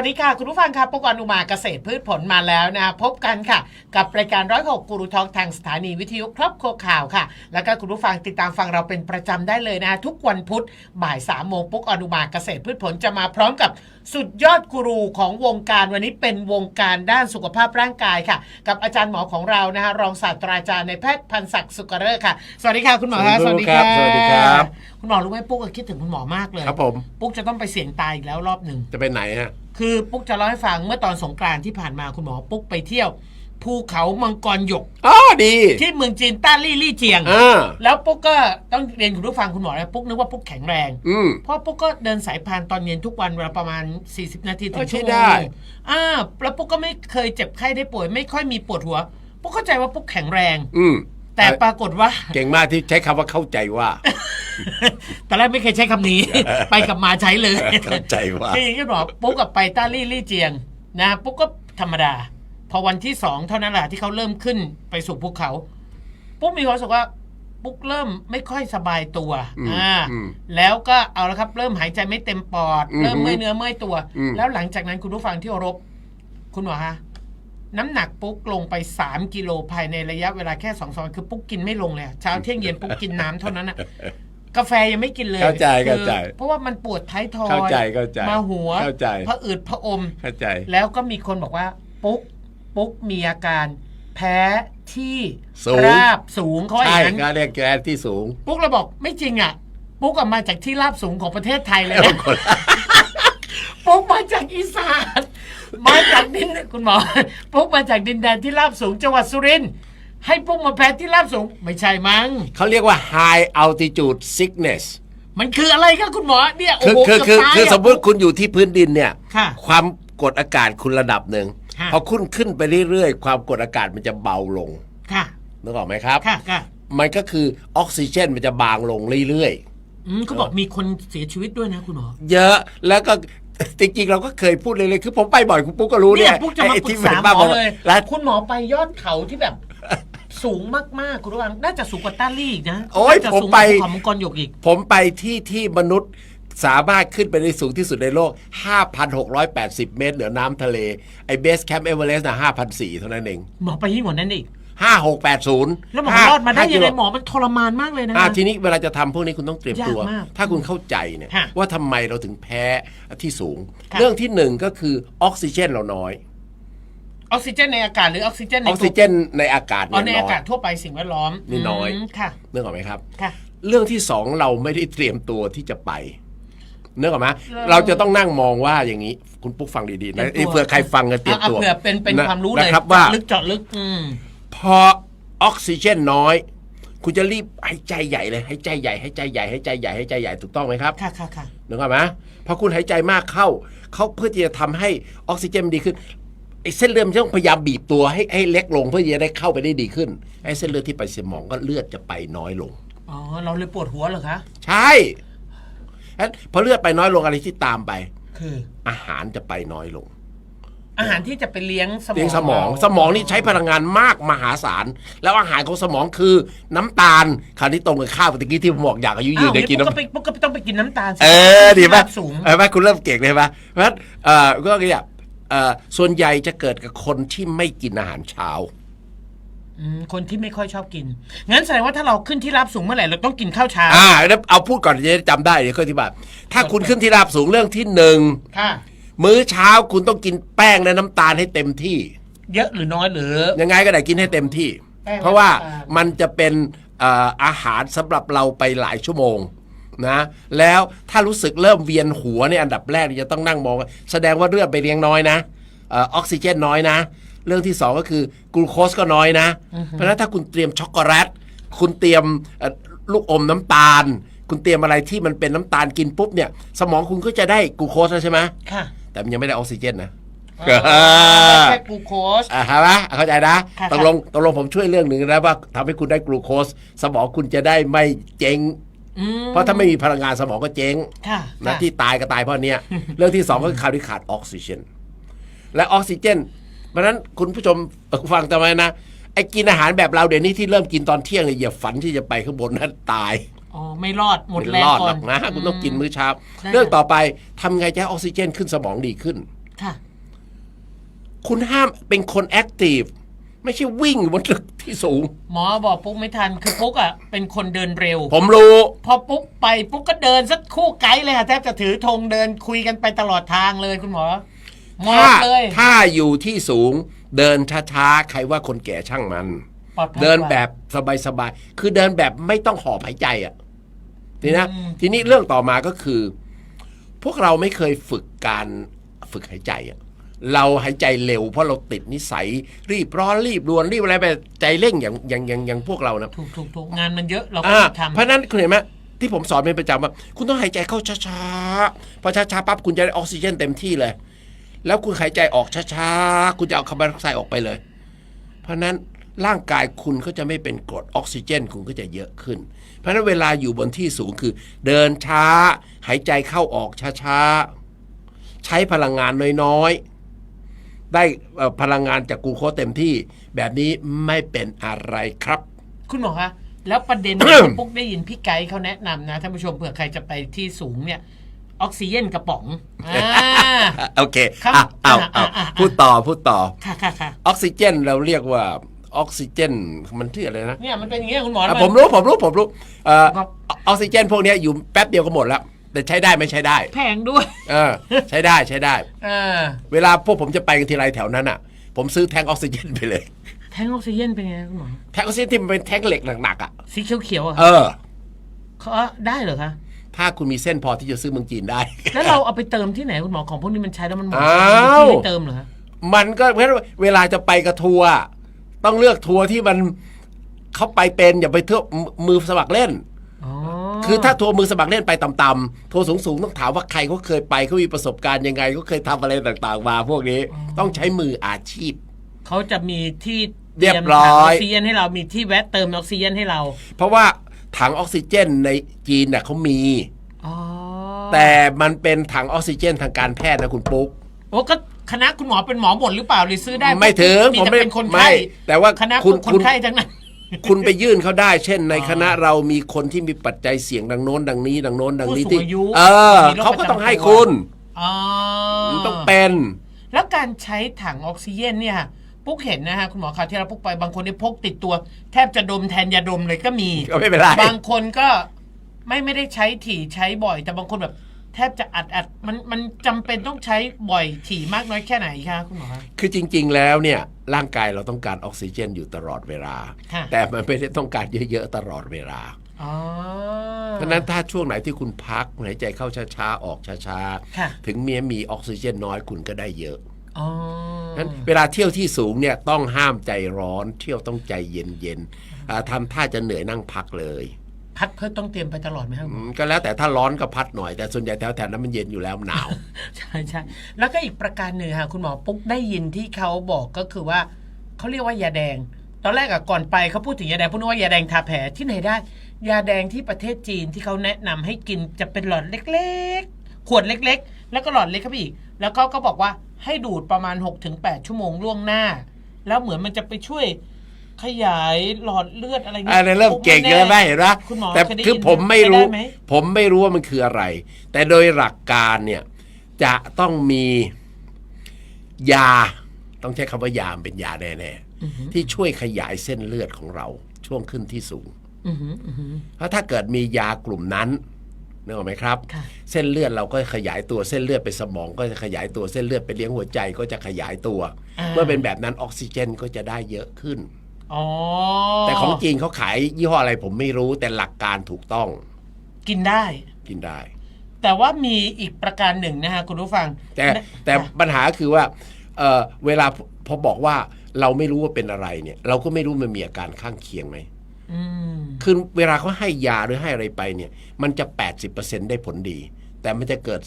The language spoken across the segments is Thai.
วัสดีค่ะ คุณผู้ฟังค่ะปกรณ์อุมาเกษตรพืชผลมาแล้วนะพบกันค่ะ กับรายการร้อยหกกูรูทองทางสถานีวิทยุครอบครัวข่าวค่ะ แล้วก็คุณผู้ฟังติดตามฟังเราเป็นประจำได้เลยนะทุกวันพุธบ่ายสามโมงปุ๊กอนุมาเกษตรพืชผลจะมาพร้อมกับสุดยอดกูรูของวงการวันนี้เป็นวงการด้านสุขภาพร่างกายค่ะ กับอาจารย์หมอของเรานะคะรองศาสตราจารย์ในแพทย์พันศักดิ์สุกเริศค่ะ สวัสดีค่ะคุณหมอคะสวัสดีครับสวัสดีครับ คุณหมอรู้ไหมปุ๊กอะคิดถึงคุณหมอมากเลยครับผม ปุ๊กจะต้องไปเสี่ยงตายอีกแล้วรอบหนึ่ง จะไปไหนฮะ คือปุ๊กจะเล่าให้ฟังเมื่อตอนสงกรานต์ที่ผ่านมาคุณหมอปุ๊กไปเที่ยวภูเขามังกรหยก อ๋อดี ที่เมืองจีนต้าลี่ลี่เจียง อ่า แล้วปุ๊กก็ต้องเรียนคุณผู้ฟังคุณหมอนะปุ๊กนึกว่าปุ๊กแข็งแรง อืม เพราะปุ๊กก็เดินสายพานตอนเย็นทุกวันเวลาประมาณ 40 นาทีถึเองอชั่วโมใช้ได้งอ่าแล้วปุ๊กก็ไม่เคยเจ็บไข้ได้ป่วย ไม่ค่อยมีปวดหัว ปุ๊กเข้าใจว่าปุ๊กแข็งแรง อืมแต่ปรากฏว่า เก่งมากที่ใช้คำว่าเข้าใจว่า ตอนแรกไม่เคยใช้คำนี้ ไปกับมาใช้เลยเข้าใจว่าคืออย่างที่บอกปุ๊กกับไปต้าลี่ลี่เจียงนะปุ๊กก็ธรรมดา พอวันที่สองเท่านั้นแหละที่เขาเริ่มขึ้นไปสู่ภูเขา ปุ๊กมีความรู้สึกว่าปุ๊กเริ่มไม่ค่อยสบายตัวอืมอ่าอืม แล้วก็เอาละครับ เริ่มหายใจไม่เต็มปอด อืมเริ่มเมื่อยเนื้อเมื่อยตัว อืม แล้วหลังจากนั้นคุณผู้ฟังที่เคารพคุณหมอฮะน้ำหนักปุ๊กลงไปสามกิโลภายในระยะเวลาแค่สองสามวันคือปุ๊กกินไม่ลงเลยอะเช้าเที่ยงเย็นปุ๊กกินน้ำเท่านั้นอะ กาแฟยังไม่กินเลยเข้าใจคือเข้าใจเพราะว่ามันปวดท้ายทอยเข้าใจเข้าใจมาหัวเข้าใจพระอืดพระอม เข้าใจ แล้วก็มีคนบอกว่า ปุ๊ก ปุ๊กมีอาการ แพ้ที่สูง ราบสูงเขาว่าอใช่ย่างนั้น ก็เรียกแกที่สูง ปุ๊กเราบอกไม่จริงอะ ปุ๊กอะมาจากที่ราบสูงของประเทศไทยเลยนะ ปุ๊กมาจากอีสานมาจากดินคุณหมอ ปุ๊กมาจากดินแดนที่ราบสูงจังหวัดสุรินทร์ ให้ปุ๊กมาแพ้ที่ราบสูง ไม่ใช่มั้ง เขาเรียกว่า high altitude sickness มันคืออะไรครับคุณหมอเนี่ยโอ้คือโหคือคือเกืบตายคือสมมติคุณอยู่ที่พื้นดินเนี่ย ค่ะความกดอากาศคุณระดับหนึ่งค่ะ พอคุณขึ้นไปเรื่อยๆ ความกดอากาศมันจะเบาลงค่ะ นึกออกไหมครับ ค่ะค่ะมันก็คือออกซิเจนมันจะบางลงเรื่อยๆอืมเขาบอกมีคนเสียชีวิตด้วยนะคุณหมอเยอะแล้วก็ จริงๆ เราก็เคยพูดเลยๆคือผมไปบ่อยคุณปุ๊กก็รู้เนี่เนี่ยยปุ๊กจะมาไอ้ปรึที่กษาหมบ้อเลย แล้ว คุณหมอไปยอดเขาที่แบบ สูงมากๆคุณระวังน่าจะสูงกว่าต้าลี่อีกนะโอ้ยน่าจะผมสูงกไป ว่าภูเขามังกรหยกอีก ผมไปที่ที่มนุษย์สามารถขึ้นไปได้สูงที่สุดในโลก 5,680 เมตรเหนือน้ำทะเล ไอ้เบสแคมป์เอเวอเรสต์นะ5,400เท่านั้นเอง หมอไปยิ่งกว่านั้นอีก 5680แล้วหมอรอดมาได้ยังไงหมอมันทรมานมากเลยนะ อ่าทีนี้เวลาจะทำพวกนี้คุณต้องเตรียมตัว ยากมากถ้าคุณเข้าใจเนี่ยฮะว่าทำไมเราถึงแพ้ที่สูง ค่ะ เรื่องที่หนึ่งก็คือออกซิเจนเราน้อย ออกซิเจนในอากาศหรือออกซิเจนในออกซิเจนในอากาศอ๋อเนี่ยในน้อาอยกาศทั่วไปสิ่งแวดล้อมนี่น้อย มค่ะนึกออกไหมครับ ค่ะ เรื่องที่สองเราไม่ได้เตรียมตัวที่จะไปนึกออกไหมเออเราจะต้องนั่งมองว่าอย่างนี้ คุณปุ๊กฟังดีๆนะเตรียมตัว เผื่อใครฟังกันเตรียมอะตัวเผื่อเป็นเป็นนะความรู้เลยนะครับว่าเจาะลึกเจาะลึกอืม พอออกซิเจนน้อย คุณจะรีบหายใจใหญ่เลยหายใจใหญ่หายใจใหญ่หายใจใหญ่หายใจใหญ่ถูกต้องไหมครับค่ะค่ะค่ะนึกออกไหมพอคุณหายใจมากเข้า เขาเพื่อที่จะทำให้ออกซิเจนมันดีขึ้น ไอ้เส้นเลือดมันต้องพยายามบีบตัวให้ให้เล็กลงเพื่อที่จะได้เข้าไปได้ดีขึ้นไอ้เส้นเลือดที่ไปสมองก็เลือดจะไปน้อยลง อ๋อ เราเลยปวดหัวเหรอคะ ใช่งั้นพอเลือดไปน้อยลงอะไรที่ตามไป คือ อาหารจะไปน้อยลง อาหารที่จะไปเลี้ยงสมองเลี้ยงสมองเราสมองนี่ใช้พลังงานมากมหาศาล แล้วอาหารของสมองคือน้ำตาลคราวนี้ตรงกับข้าวเมื่อกี้ที่ผมบอกอยากอายุยืนอ้าวได้กินปุ๊กก็น้ำไปปุ๊กก็ต้องไปกินน้ำตาลสิเออดีป่ะสูงเห็นไหมคุณเริ่มเก่งเลยป่ะเพราะฉะนั้นเอ่อก็เนี่ยเอ่อ ส่วนใหญ่จะเกิดกับคนที่ไม่กินอาหารเช้าอืมคนที่ไม่ค่อยชอบกิน งั้นแสดงว่าถ้าเราขึ้นที่ราบสูงเมื่อไหร่เราต้องกินข้าวเช้า อ่าแล้วเอาพูดก่อนจะได้จำได้เดี๋ยวก็อธิบายถ้าคุณขึ้นที่ราบสูงเรื่องที่หนึ่งค่ะ มื้อเช้าคุณต้องกินแป้งและน้ำตาลให้เต็มที่ เยอะหรือน้อยหรือ ยังไงก็ได้กินให้เต็มที่ แป้งเพราะว่าน้ำตาล มันจะเป็นเอ่ออาหารสำหรับเราไปหลายชั่วโมง นะแล้วถ้ารู้สึกเริ่มเวียนหัวเนี่ยอันดับแรกเนี่ยจะต้องนั่งมองว่าแสดงว่าเลือดไปเลี้ยงน้อยนะเออออกซิเจนน้อยนะ เรื่องที่สองก็คือกลูโคสก็น้อยนะ เพราะฉะนั้นถ้าคุณเตรียมช็อกโกแลตคุณเตรียมเอ่อลูกอมน้ำตาล คุณเตรียมอะไรที่มันเป็นน้ำตาลกินปุ๊บเนี่ย สมองคุณก็จะได้กลูโคสแล้วใช่ไหมค่ะแต่มันยังไม่ได้ออกซิเจนนะอ๋อแค่กลูโคสอ่าฮะนะเข้าใจนะค่ะตกลงตกลงผมช่วยเรื่องหนึ่งนะว่าทำให้คุณได้กลูโคส สมองคุณจะได้ไม่เจ๊งอืม เพราะถ้าไม่มีพลังงานสมองก็เจ๊งค่ะนะค่ะที่ตายก็ตายเพราะเนี้ยเรื่องที่สองก็คือคราวที่ขาดออกซิเจน และออกซิเจน เพราะฉะนั้นคุณผู้ชมเอ่อฟังทำไมนะไอ้กินอาหารแบบเราเดี๋ยวนี้ที่เริ่มกินตอนเที่ยงเนี่ยอย่าฝันที่จะไปข้างบนนั้นตายอ๋อไม่รอดหมดไม่แรงรอดก่หอรอนกนะคุณต้องกินมื้อเช้าได้เรื่องต่อไปทำไงจะให้ออกซิเจนขึ้นสมองดีขึ้นค่ะคุณห้ามเป็นคนแอคทีฟ ไม่ใช่วิ่งบนตึกที่สูง หมอบอกปุ๊กไม่ทันคือปุ๊กอะเป็นคนเดินเร็ว ผมรู้ พอปุ๊กไปปุ๊กก็เดินสักคู่ไกด์เลยค่ะแทบจะถือธงเดินคุยกันไปตลอดทางเลยคุณหมอหมอถ้าบเลยถ้าอยู่ที่สูงเดินช้าๆ ใครว่าคนแก่ช่างมัน ปลอดภัยเดินกว่า แบบสบายๆ คือเดินแบบไม่ต้องหอบหายใจอะทีนะ อืม ทีนี้เรื่องต่อมาก็คือ พวกเราไม่เคยฝึกการฝึกหายใจอะ เราหายใจเร็ว เพราะเราติดนิสัย รีบร้อนรีบด่วนรีบอะไรไปใจเร่งอย่างอย่างอย่างอย่างพวกเรานะถูกถูกถูกงานมันเยอะเราก็อ่าทำเพราะฉะนั้นคุณเห็นไหมที่ผมสอนเป็นประจำว่าคุณต้องหายใจเข้าช้าๆพอช้าๆปั๊บคุณจะได้ออกซิเจนเต็มที่เลย แล้วคุณหายใจออกช้าๆคุณจะเอาคาร์บอนไดออกไซด์ออกไปเลย เพราะฉะนั้นร่างกายคุณก็จะไม่เป็นกรดออกซิเจนคุณก็จะเยอะขึ้น เพราะฉะนั้นเวลาอยู่บนที่สูงคือ เดินช้า หายใจเข้าออกช้าๆ ใช้พลังงานน้อยๆ ได้เอ่อพลังงานจากกลูโคสเต็มที่ แบบนี้ไม่เป็นอะไรครับ คุณหมอคะแล้วประเด็นที่ปุ๊กได้ยินพี่ไกด์เขาแนะนำนะท่านผู้ชมเผื่อใครจะไปที่สูงเนี่ยออกซิเจนกระป๋องอ่าโอเคครับอะเอาเอาอะอะอะพูดต่อพูดต่อค่ะค่ะค่ะออกซิเจนเราเรียกว่าออกซิเจนมันชื่ออะไรนะเนี่ยมันเป็นอย่างเงี้ยคุณหมออะแล้วนผมรู้ผมรู้ผมรู้เอ่อครับออกซิเจนพวกเนี้ยอยู่แป๊บเดียวก็หมดแล้ว แต่ใช้ได้ไม่ใช้ได้ แพงด้วย เออ ใช้ได้ใช้ได้อ่าเวลาพวกผมจะไปกันทีไรแถวนั้นอะ ผมซื้อแทงออกซิเจนไปเลย แทงออกซิเจนเป็นไงคุณหมอ แทงออกซิเจนที่มันเป็นแทงเหล็กหนักๆอะ สีเขียวๆอะเออ เขาได้เหรอคะ ถ้าคุณมีเส้นพอที่จะซื้อเมืองจีนได้ แล้วเราเอาไปเติมที่ไหนคุณหมอของพวกนี้มันใช้แล้วมันหมดอ้าวที่ให้เติมเหรอคะมันก็เพราะฉะนั้นเวลาจะไปกับทัวร์ต้องเลือกทัวร์ที่มันเขาไปเป็นอย่าไปเที่ยวมือสมัครเล่นอ๋อ คือถ้าทัวร์มือสมัครเล่นไปต่ำๆทัวร์สูงๆต้องถามว่าใครเขาเคยไปเขามีประสบการณ์ยังไงเขาเคยทำอะไรต่างๆมาพวกนี้ต้องใช้มืออาชีพเขาจะมีที่เรียบร้อยเตมถังออกซิเจนให้เรามีที่แวะเติมออกซิเจนให้เรา เพราะว่าถังออกซิเจนในจีนน่ะเขามีอ๋อแต่มันเป็นถังออกซิเจนทางการแพทย์นะคุณปุ๊กโอ้ก็คณะคุณหมอเป็นหมอหมดหรือเปล่าหรือซื้อได้ ไม่ถึงมีผมแต่ไม่เป็นคนไม่ไข้แต่ว่าคณะคุณคนคุณไข้ทั้งนั้น คุณไปยื่นเขาได้ เช่น ในอ๋อคณะเรามีคนที่มีปัจจัยเสี่ยงดังโน้นดังนี้ ดังโน้นดังนี้ผู้สูที่งอายุเออมีโรคเขาก็ต้องประจำให้ตัวคุณ อ๋อมันต้องเป็น แล้วการใช้ถังออกซิเจนเนี่ยค่ะปุ๊กเห็นนะฮะคุณหมอคราวที่เราปุ๊กไปบางคนที่พกติดตัว แทบจะดมแทนยาดมเลยก็มี ก็ไม่เป็นไร บางคนก็ไม่ไม่ได้ใช้ถี่ใช้บ่อย แต่บางคนแบบ แทบจะอัดอัดมันมันจำเป็นต้องใช้บ่อยถี่มากน้อยแค่ไหนคะคุณหมอคะ คือจริงๆแล้วเนี่ยร่างกายเราต้องการออกซิเจนอยู่ตลอดเวลา ค่ะ แต่มันไม่ได้ต้องการเยอะๆตลอดเวลา อ๋อ เพราะฉะนั้นถ้าช่วงไหนที่คุณพักหายใจเข้าช้าๆออกช้าค่ะ ๆถึงเมียมีออกซิเจนน้อยคุณก็ได้เยอะอ๋อฉะนั้นเวลาเที่ยวที่สูงเนี่ยต้องห้ามใจร้อน เที่ยวต้องใจเย็นๆอ่าทำท่าจะเหนื่อยนั่งพักเลย พักเพื่อต้องเตรียมไปตลอดไหมครับอืมก็แล้วแต่ถ้าร้อนก็พัดหน่อยแต่ส่วนใหญ่แถวๆนั้นมันเย็นอยู่แล้วหนาว ใช่ใช่แล้วก็อีกประการหนึ่งค่ะคุณหมอปุ๊กได้ยินที่เขาบอกก็คือว่าเขาเรียกว่ายาแดง ตอนแรกอะก่อนไปเขาพูดถึงยาแดงพูดว่ายาแดงทาแผลที่ไหนได้ ยาแดงที่ประเทศจีนที่เขาแนะนำให้กินจะเป็นหลอดเล็กๆ ขวดเล็กๆ แล้วก็หลอดเล็กเข้าไปอีก แล้วก็ก็บอกว่าให้ดูดประมาณ 6-8 ชั่วโมงล่วงหน้า แล้วเหมือนมันจะไปช่วย ขยายหลอดเลือดอะไรอันนี้เริ่มเก่งแล้วไหมเห็นไหมคุณหมอแต่เคยได้คือยินผมไม่รู้ด้หผมไม่รู้ว่ามันคืออะไร แต่โดยหลักการเนี่ยจะต้องมียา ต้องใช้คำว่ายามนเป็นยาแน่อือหือๆที่ช่วยขยายเส้นเลือดของเรา ช่วงขึ้นที่สูงอือหืออือหือเพราะถ้าเกิดมียากลุ่มนั้นนึกออกไหมครับค่ะเส้นเลือดเราก็ขยายตัวเส้นเลือดไปสมอง ก็จะขยายตัวเส้นเลือดไปเลี้ยงหัวใจก็จะขยายตัวอ่าเมื่อเป็นแบบนั้นออกซิเจนก็จะได้เยอะขึ้นอ๋อ แต่ของจีนเขาขายยี่ห้ออะไรผมไม่รู้แต่หลักการถูกต้อง กินได้ กินได้ แต่ว่ามีอีกประการหนึ่งนะฮะคุณผู้ฟัง แต่นะแต่ค่ะปัญหาคือว่าเออเวลาพอบอกว่าเราไม่รู้ว่าเป็นอะไรเนี่ย เราก็ไม่รู้มันมีอาการข้างเคียงไหมอืมคือเวลาเขาให้ยาหรือให้อะไรไปเนี่ย มันจะ 80%ได้ผลดี แต่มันจะเกิด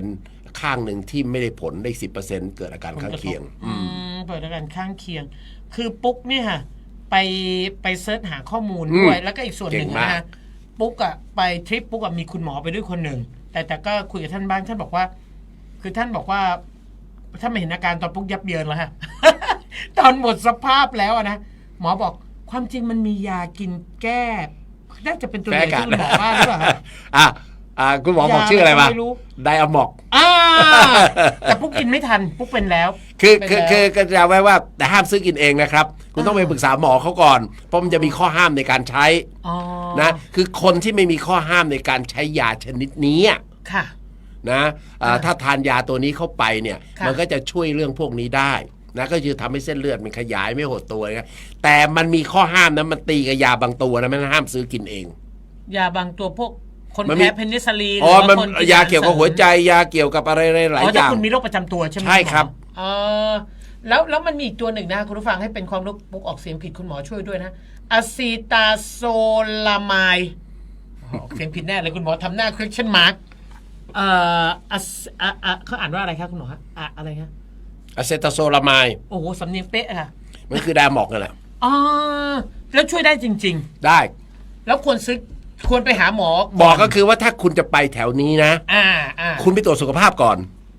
10%ข้างหนึ่งที่ไม่ได้ผลได้ 10%เกิดอาการข้างเคียงอืมเปิดอาการข้างเคียง คือปุ๊กเนี่ยค่ะ ไปไปเซิร์ชหาข้อมูลอืมด้วย แล้วก็อีกส่วนหนึ่งเก่งมากนะฮะปุ๊กอะไปทริปปุ๊กอะมีคุณหมอไปด้วยคนหนึ่ง แต่แต่ก็คุยกับท่านบ้างท่านบอกว่า คือท่านบอกว่าท่านไม่เห็นอาการตอนปุ๊กยับเยินแล้วฮะตอนหมดสภาพแล้วอะนะหมอบอกความจริงมันมียากินแก้น่าจะเป็นตัวแพ้ใหญ่กัที่นคุณหมอว่าหรือเปล่าฮะอะ อ่าคุณหมอบอกชื่ออะไรมาไม่รู้ไดอะมอกอ่าแต่ปุ๊กกินไม่ทันปุ๊กเป็นแล้ว คือเป็นคือแล้วคือก็จะไว้ว่าแต่ห้ามซื้อกินเองนะครับ คุณต้องไปอ่าปรึกษาหมอเขาก่อน เพราะมันจะมีข้อห้ามในการใช้อ๋อนะคือคนที่ไม่มีข้อห้ามในการใช้ยาชนิดนี้อะค่ะนะอ่าอ่าถ้าทานยาตัวนี้เข้าไปเนี่ยค่ะมันก็จะช่วยเรื่องพวกนี้ได้นะก็คือทำให้เส้นเลือดมันขยายไม่หดตัวนะแต่มันมีข้อห้ามนะมันตีกับยาบางตัวนะมันห้ามซื้อกินเอง ยาบางตัวพวก คนมันมี แพ้เพนิซิลลีนอ๋อหรืมันว่าคนยาเกี่ยวกับหัวใจยาเกี่ยวกับอะไรๆหลายอ๋ออถ้าย่าง คุณมีโรคประจำตัวใช่ไหมใช่ครับณหมอเออแล้วแล้วมันมีอีกตัวหนึ่งนะคุณผู้ฟังให้เป็นความรู้ปุ๊กออกเสียงผิดคุณหมอช่วยด้วยนะอะซีตาโซลามายออกเสียงผิดแน่เลยคุณหมอทำหน้า question mark เอ่ออะอะอะเขาอ่านว่าอะไรครับคุณหมอฮะอะอะไรครับอะเซตาโซลามายโอ้โหสำเนียงเป๊ะอะค่ะมันคือไดอะมอกนั่นแหละอ๋อแล้วช่วยได้จริง ได้ ๆ แล้วควรซื้อ ควรไปหาหมอบอกก็คือว่าถ้าคุณจะไปแถวนี้นะ อ่าอ่าคุณไปตรวจสุขภาพก่อน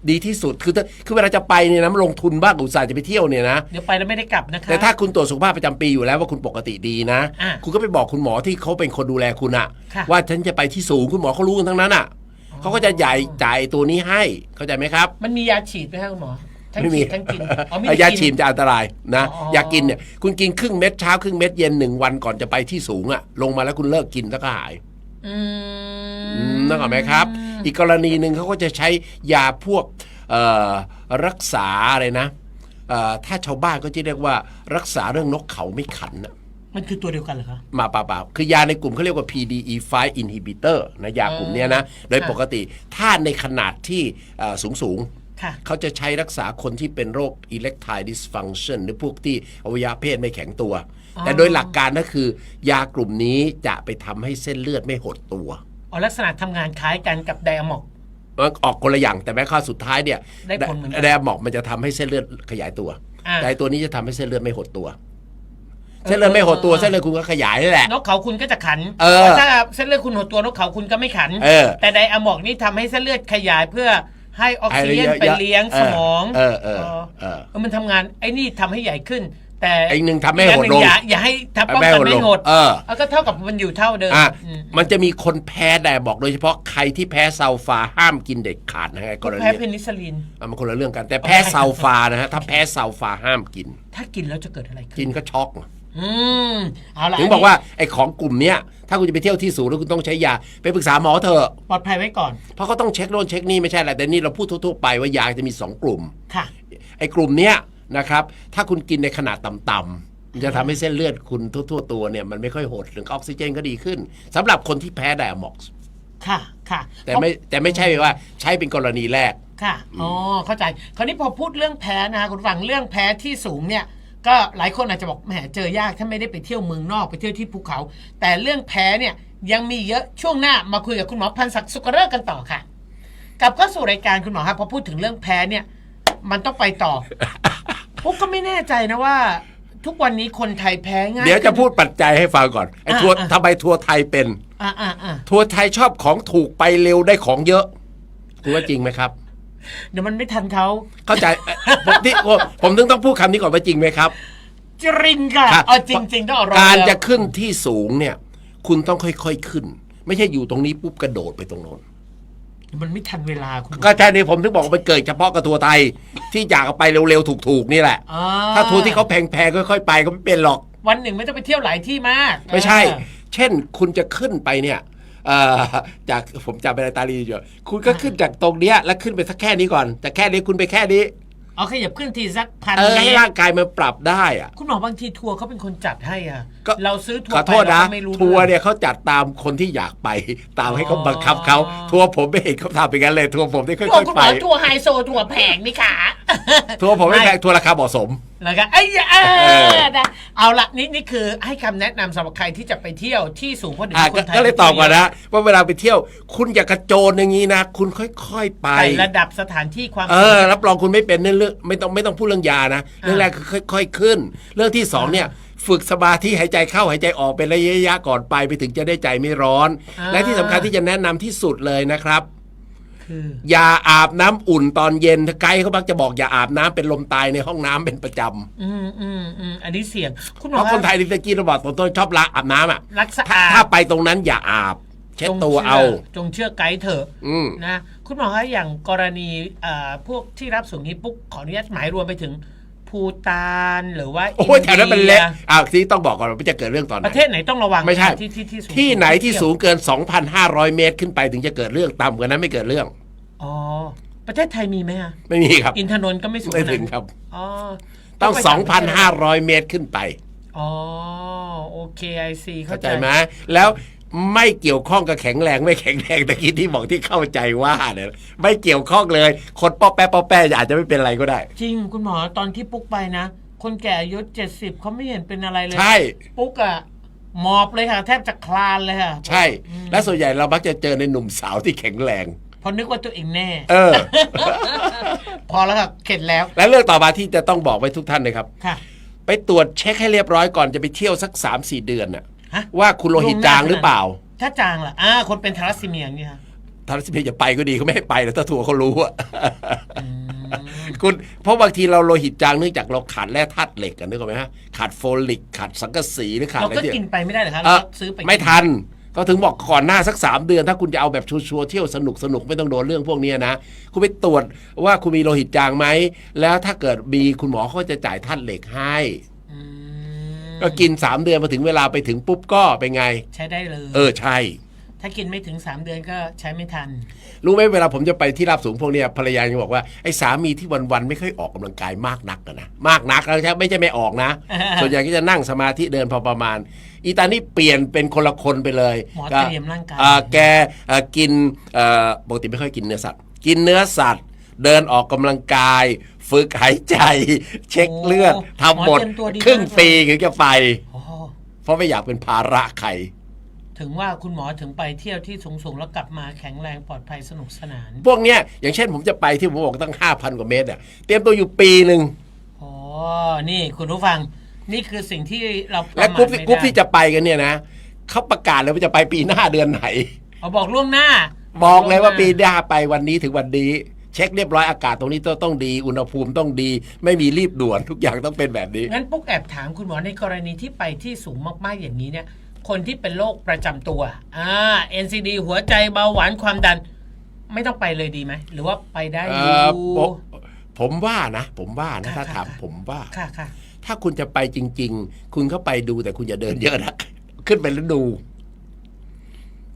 ดีที่สุดคือถ้าคือเวลาจะไปเนี่ยนะมันลงทุนบ้างอุตส่าห์จะไปเที่ยวเนี่ยนะ เดี๋ยวไปแล้วไม่ได้กลับนะคะ แต่ถ้าคุณตรวจสุขภาพประจำปีอยู่แล้วว่าคุณปกติดีนะ อะคุณก็ไปบอกคุณหมอที่เขาเป็นคนดูแลคุณอะค่ะ ว่าฉันจะไปที่สูงคุณหมอเขารู้กันทั้งนั้นอะเขาก็จะใหญ่จ่ายตัวนี้ให้เข้าใจไหมครับ มันมียาฉีดไหมครับคุณหมอ ทั้งไม่มีฉีดทั้งกินอ๋อมีเอาแต่ยากินฉีดจะอันตรายนะอ๋ออ ยากินเนี่ยคุณกินครึ่งเม็ดเช้าครึ่งเม็ดเย็นหนึ่งวันก่อนจะไปที่สูงอะลงมาแล้วคุณเลิกกินแล้วก็หายอือืมมนึกออกไหมครับ อีกกรณีหนึ่งเขาก็จะใช้ยาพวกเอ่อรักษาอะไรนะเอ่อถ้าชาวบ้านก็จะเรียกว่ารักษาเรื่องนกเขาไม่ขันนะมันคือตัวเดียวกันเหรอคะ มาเปล่าๆคือยาในกลุ่มเขาเรียกว่า PDE5 inhibitor นะยากลุ่มเนี้ยนะ โดยปกติถ้าในขนาดที่สูงสูงๆค่ะ เขาจะใช้รักษาคนที่เป็นโรค erectile dysfunction หรือพวกที่อวัยวะเพศไม่แข็งตัวอ๋อแต่โดยหลักการก็คือ ยากลุ่มนี้จะไปทำให้เส้นเลือดไม่หดตัวอ๋อลักษณะทำงานคล้ายกันกับไดอะมอกมันออกคนละอย่างแต่แม้ข้อสุดท้ายเนี่ยได้ผลเหมือนกันแดมอกมันจะทำให้เส้นเลือดขยายตัวอ่าแต่ไอ้ตัวนี้จะทำให้เส้นเลือดไม่หดตัวเส้นเลือดไม่หดตัวเส้นเลือดคุณก็ขยายนี่แหละนกเขาคุณก็จะขันเออถ้าเส้นเลือดคุณหดตัวนกเขาคุณก็ไม่ขันเออแต่ไดอะมอกนี่ทำให้เส้นเลือดขยายเพื่อ ให้ออกซิเจนให้ไปเยอะๆเลี้ยงสมองเออเออเออเออเออมันทำงานไอ้นี่ทำให้ใหญ่ขึ้น แต่ไอ้หนึ่งทำให้หดลงอย่าอย่าให้ทำป้องกันไม่หดเออเอาก็เท่ากับมันอยู่เท่าเดิมอะอืมมันจะมีคนแพ้แดบอกโดยเฉพาะใครที่แพ้ซัลฟาห้ามกินเด็ดขาดนะฮะกรณีแพ้เพนิซิลลินอะมันคนละเรื่องกันแต่แพ้ซัลฟานะฮะถ้าแพ้ซัลฟาห้ามกิน ถ้ากินแล้วจะเกิดอะไรขึ้นกินก็ช็อก อืมเอาละถึงบอกว่าไอ้ของกลุ่มเนี้ยถ้าคุณจะไปเที่ยวที่สูงแล้วคุณต้องใช้ยาไปปรึกษาหมอเถอะปลอดภัยไว้ก่อน เพราะเขาต้องเช็คโน่นเช็คนี่ไม่ใช่อะไรแต่นี่เราพูดทั่วๆไปว่ายาจะมี 2 กลุ่มค่ะไอ้กลุ่มเนี้ยนะครับถ้าคุณกินในขนาดต่ำๆมันจะทำให้เส้นเลือดคุณทั่วๆตัวเนี่ยมันไม่ค่อยหดหรือออกซิเจนก็ดีขึ้นสำหรับคนที่แพ้ไดอะม็อกซ์ค่ะค่ะแต่ไม่แต่ไม่ใช่ว่าใช้เป็นกรณีแรกค่ะอ๋อเข้าใจ คราวนี้พอพูดเรื่องแพ้นะคะคุณฟังเรื่องแพ้ที่สูงเนี่ย ก็หลายคนอาจจะบอกแหมเจอยากถ้าไม่ได้ไปเที่ยวเมืองนอกไปเที่ยวที่ภูเขา แต่เรื่องแพ้เนี่ยยังมีเยอะช่วงหน้ามาคุยกับคุณหมอพันศักดิ์สุกเริกกันต่อค่ะกลับเข้าสู่รายการคุณหมอครับพอพูดถึงเรื่องแพ้เนี่ย มันต้องไปต่อปุ๊กก็ไม่แน่ใจนะว่า ทุกวันนี้คนไทยแพ้ง่ายเดี๋ยวจะพูดปัจจัยให้ฟังก่อนไอ้ทัวร์อะอะทำไมทัวร์ไทยเป็นอ่าอ่าอ่าทัวร์ไทยชอบของถูกไปเร็วได้ของเยอะคุณว่าจริงไหมครับ เดี๋ยวมันไม่ทันเขาเข้าใจเอ่อผมที่ผมผมถึงต้องพูดคำนี้ก่อนว่าจริงไหมครับ จริงค่ะครับ เอาจริงๆต้องเอารองการเรือจะขึ้นที่สูงเนี่ย คุณต้องค่อยๆขึ้น ไม่ใช่อยู่ตรงนี้ปุ๊บกระโดดไปตรงโน้นมันไม่ทันเวลาคุณหมอก็ใช่นี่ผมถึงบอกว่ามันเกิดเฉพาะกับทัวร์ไทยที่อยากเอาไปเร็วๆถูกๆนี่แหละ อ่ถ้าทัวร์ที่เขาแพงๆค่อยๆไปก็ไม่เป็นหรอก วันหนึ่งไม่ต้องไปเที่ยวหลายที่มากไม่ใช่ เออเช่นคุณจะขึ้นไปเนี่ยเอ่อ จากผมจำเป็นตาลีอยู่คุณก็ขึ้นจากตรงเนี้ยแล้วขึ้นไปสักแค่นี้ก่อนแต่แค่นี้คุณไปแค่นี้เอาขยับขึ้นทีสักพันเออเมให้ตรร่างกายมันปรับได้อะคุณหมอบางทีทัวร์เขาเป็นคนจัดให้อะก็เราซื้อทัวขอร์ไปโทษเรานะก็ไม่รู้ทัวร์รื่องเนี่ยเขาจัดตามคนที่อยากไป ตามให้เขาอ๋อบังคับเขาทัวร์ผมไม่เห็นเขาทำเป็นกันเลยทัวร์ผมที่ค่ทัวร์อยคุณๆหไปมอทัวร์ไฮโซทัวร์แพงนี่ค่ะทัวร์ผมไม่แพงทัวร์ราคาเหมาะสม แล้วก็ไอ้ยเอเอออ นะเอาละนี่นี่คือให้คำแนะนำสำหรับใครที่จะไปเที่ยวที่สูงเพราะเดี๋ยวอะนี้คก็นไทยก็เลยตอบก่อนนะว่าเวลาไปเที่ยว คุณอย่ากระโจนอย่างนี้นะ คุณค่อยๆไปไประดับสถานที่ความเออรับรองคุณไม่เป็นเรื่องเรื่องไม่ต้องไม่ต้องพูดเรื่องยานะ เรื่องแรกคือค่อย ๆ ขึ้น เรื่องที่สองเนี่ย ฝึกสมาธิหายใจเข้าหายใจออกเป็นระยะๆก่อนไปไปถึงจะได้ใจไม่ร้อน และที่สำคัญที่จะแนะนำที่สุดเลยนะครับคื ออย่าอาบน้ำอุ่นตอนเย็นถ้าไกด์เขามักจะบอกอย่าอาบน้ำเป็นลมตายในห้องน้ำเป็นประจำอืมอืมอืมอันนี้เสี่ยงคุณหมเพอราะคนไทยที่ตะกี้เราบอกตอนต้นชอบละอาบน้ำอะรักสะถ้าอาถ้าดไปตรงนั้นอย่าอาบเช็ดจงตัวชื่เอา จงเชื่อไกด์เถอะอืมนะคุณหมอคะอย่างกรณีเอ่อพวกที่รับสูงนี้ปุ๊บขออนุญาตหมายรวมไปถึงภูตานหรือว่าโอ้ยแถวนั้นมันเล็กอิดียอ้าวที่ต้องบอกก่อนว่าจะเกิดเรื่องตอนไหนประเทศไหนต้องระวังไม่ใช่ที่ที่ที่สูงที่ไหนที่สูงเกิน 2,500 เมตรขึ้นไปถึงจะเกิดเรื่องต่ำกว่านั้นไม่เกิดเรื่อง อ๋อ ประเทศไทยมีไหมฮะ ไม่มีครับ อินทนนท์ก็ไม่สูงไม่ถึงขนาดนั้นครับ อ๋อต้อง ไปต่ประเทศ2,500 เมตรขึ้นไป อ๋อ โอเคไอซีเข้าใจไหมแล้วไม่เกี่ยวข้องกับแข็งแรงไม่แข็งแรงตะกี้ที่บอกที่เข้าใจว่าเนี่ยไม่เกี่ยวข้องเลยคนป้อแป๊ะป้อแป๊ะอาจจะไม่เป็นอะไรก็ได้ จริงคุณหมอตอนที่ปุ๊กไปนะ คนแก่อายุเจ็ดสิบเขาไม่เห็นเป็นอะไรเลย ใช่ ปุ๊กอะหมอบเลยค่ะ แทบจะคลานเลยค่ะ ใช่ และส่วนใหญ่เรามักจะเจอในหนุ่มสาวที่แข็งแรงเพอนึกว่าตัวเองแน่ เออ พอแล้วค่ะเข็ดแล้วและเรื่องต่อมาที่จะต้องบอกไว้ทุกท่านนะครับ ค่ะ ไปตรวจเช็คให้เรียบร้อยก่อนจะไปเที่ยวสัก 3 4 เดือนน่ะฮะ ว่าคุณโลหิตจางหรือเปล่าถ้าจางล่ะอ่าคนเป็นทารัสซีเมียนี่ค่ะทางสิเพจะไปก็ดีเขาไม่ให้ไปแต่ถ้าทัวร์เขารู้อะ อืม คุณเพราะบางทีเราโลหิตจางเนื่องจากเราขาดแร่ธาตุเหล็กกันนึกออกไหมฮะขาดโฟลิก ขาดสังกะสีหรือขาดเราอะไรก็ที่กินไปไม่ได้เหรอคะเอ่เราอก็ซื้อไปกินไม่ทัน ก็ถึงบอกก่อนหน้าสักสามเดือน ถ้าคุณจะเอาแบบชัวร์ๆเที่ยวสนุกสนุกไม่ต้องโดนเรื่องพวกเนี้ยนะ คุณไปตรวจว่าคุณมีโลหิตจางไหม แล้วถ้าเกิดมีคุณหมอเขาจะจ่ายธาตุเหล็กให้อืมก็กิน 3 เดือนมาถึงเวลาไปถึงปุ๊บก็เป็นไง ใช้ได้เลย เออใช่ ถ้ากินไม่ถึงสามเดือนก็ใช้ไม่ทัน รู้ไหมเวลาผมจะไปที่ราบสูงพวกเนี้ยภรรยาจะบอกว่าไอ้สามีที่วันๆไม่ค่อยออกกำลังกายมากนักอะนะมากนักแล้วใช่ไม่ใช่ไม่ออกนะ ส่วนใหญ่ก็จะนั่งสมาธิเดินพอประมาณ อีตานี่เปลี่ยนเป็นคนละคนไปเลยหมอก็เตรียมร่างกายอ่แกเอ่อกินเอ่อปกติไม่ค่อยกินเนื้อสัตว์ กินเนื้อสัตว์ เดินออกกำลังกาย ฝึกหายใจ เช็คเลือดทำหมดหมอเตรียมตัวดีครึ่งมากเลยปีถึงจะไปโอ้เพราะไม่อยากเป็นภาระใคร ถึงว่าคุณหมอถึงไปเที่ยวที่สูงๆ แล้วกลับมาแข็งแรงปลอดภัยสนุกสนาน พวกเนี้ยอย่างเช่นผมจะไปที่ผมบอกตั้ง 5,000 กว่าเมตรเนี่ยเตรียมตัวอยู่ปีหนึ่งอ๋อ นี่คุณผู้ฟัง นี่คือสิ่งที่เราประและมาทกรุ๊ปที่ไม่กรุ๊ปได้ที่จะไปกันเนี่ยนะเขาประกาศเลยว่าจะไปปีหน้าเดือนไหน เอาบอกล่วงหน้าบอกเลยว่าล่ปีงหหน้าไปวันนี้ถึงวันนี้ เช็คเรียบร้อยอากาศตรงนี้ต้องต้องดี อุณหภูมิต้องดี ไม่มีรีบด่วนทุกอย่างต้องเป็นแบบนี้ งั้นปุ๊กแอบถามคุณหมอในกรณีที่ไปที่สูงมากๆอย่างนี้เนี่ย คนที่เป็นโรคประจำตัวอ่า NCD หัวใจเบาหวานความดัน ไม่ต้องไปเลยดีไหม หรือว่าไปได้อเอ่ยู่ อผมผมว่านะ ผมว่านะค่ะถ้าค่ะ ถามค่ะผมว่า ค่ะค่ะ ถ้าคุณจะไปจริง ๆ คุณก็ไปดูแต่คุณอย่าเดินเยอะนะ ขึ้นไปแล้วดู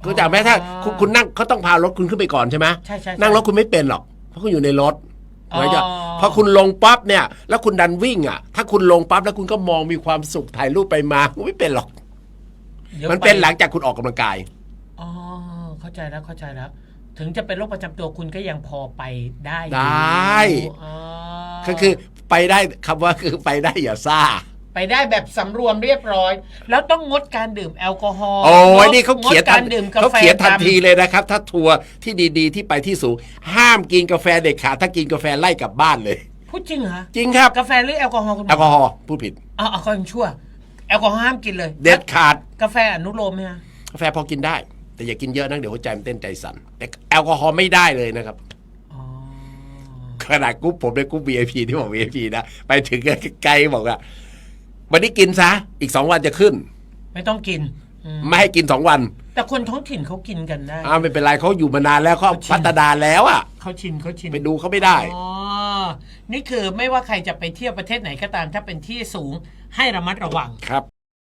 ก็จากแม้ถ้าคุณคุณนั่งเขาต้องพารถคุณขึ้นไปก่อนใช่ไหมใช่ใช่ใช่นั่งรถคุณไม่เป็นหรอก เพราะคุณอยู่ในรถอ๋อหมายจะพอคุณลงปั๊บเนี่ย แล้วคุณดันวิ่งอะ ถ้าคุณลงปั๊บแล้วคุณก็มองมีความสุขถ่ายรูปไปมาคุณไม่เป็นหรอก ดี๋ยวมันเป็นไหลังจากคุณออกกำลังกาย อ๋อเข้าใจแล้วเข้าใจแล้ว ถึงจะเป็นโรคประจำตัวคุณก็ยังพอไปได้อยู่ได้ อ๋อก็คือไปได้คำว่าคือไปได้อย่าซ่า ไปได้แบบสำรวมเรียบร้อย แล้วต้องงดการดื่มแอลกอฮอล์โอ้ยนี่เขาเขียนงดทักานรดื่มกาเขาแฟเขียนทันดำทีเลยนะครับ ถ้าทัวร์ที่ดีๆที่ไปที่สูง ห้ามกินกาแฟเด็ดขาดถ้ากินกาแฟไล่กลับบ้านเลย พูดจริงเหรอจริงครับ กาแฟหรือแอลกอฮอล์คุณหมแอลกอฮอล์พูดผิด อ๋อเอาก็ยังชั่ว แอลกอฮอล์ห้ามกินเลยเด็ดขาดกาแฟอนุโลมไหมฮะกาแฟพอกินได้ แต่อย่ากินเยอะนะเดี๋ยวหัวใจมันเต้นใจสั่นแต่แอลกอฮอล์ไม่ได้เลยนะครับอ๋อขนาดกรุ๊ปผมเป็นกรุ๊ป VIP ที่บอก VIP นะไปถึงไกลๆบอกว่าวันนี้กินซะ อีกสองวันจะขึ้น ไม่ต้องกินอืมไม่ให้กินสองวันแต่คนท้องถิ่นเขากินกันได้ อ้าวไม่เป็นไรเขาอยู่มานานแล้วเขาเขาชินพัฒนาแล้วอะเขาชินเขาชิน ไปดูเขาไม่ได้ อ๋อ นี่คือไม่ว่าใครจะไปเที่ยวประเทศไหนก็ตาม ถ้าเป็นที่สูง ให้ระมัดระวัง ครับ